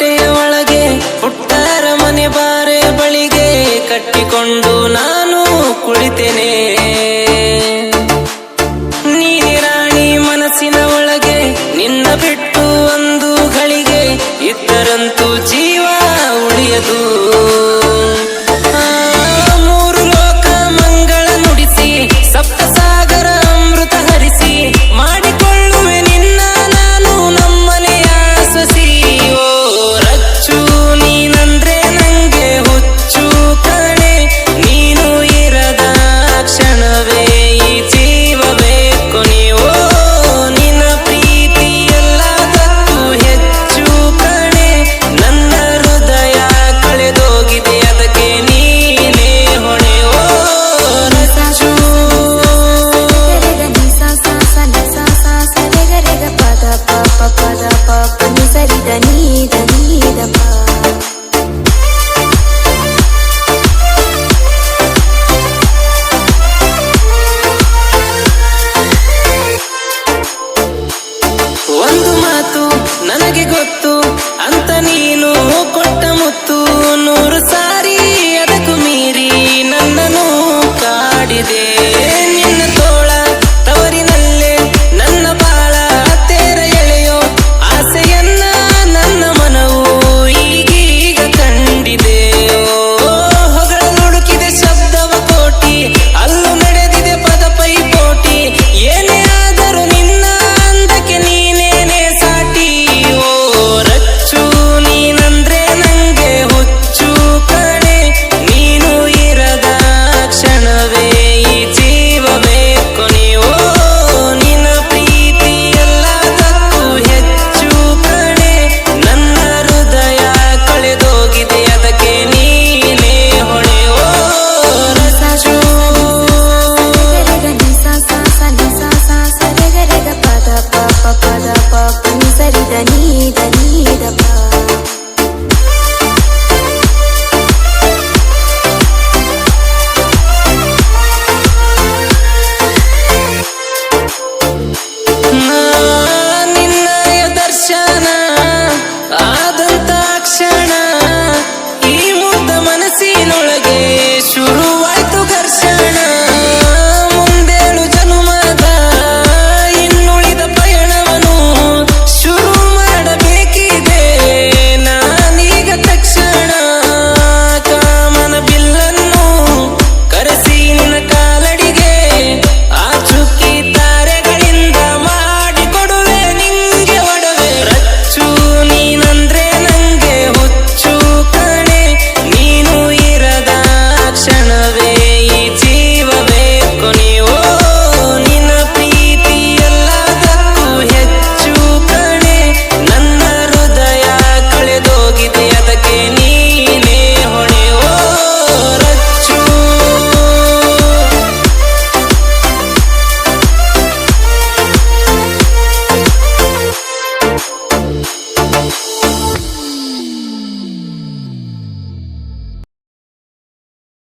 ಕೋಟೆಯ ಒಳಗೆ ಪುಟ್ಟರ ಮನೆ ಬಾರೆ ಬಳಿಗೆ ಕಟ್ಟಿಕೊಂಡು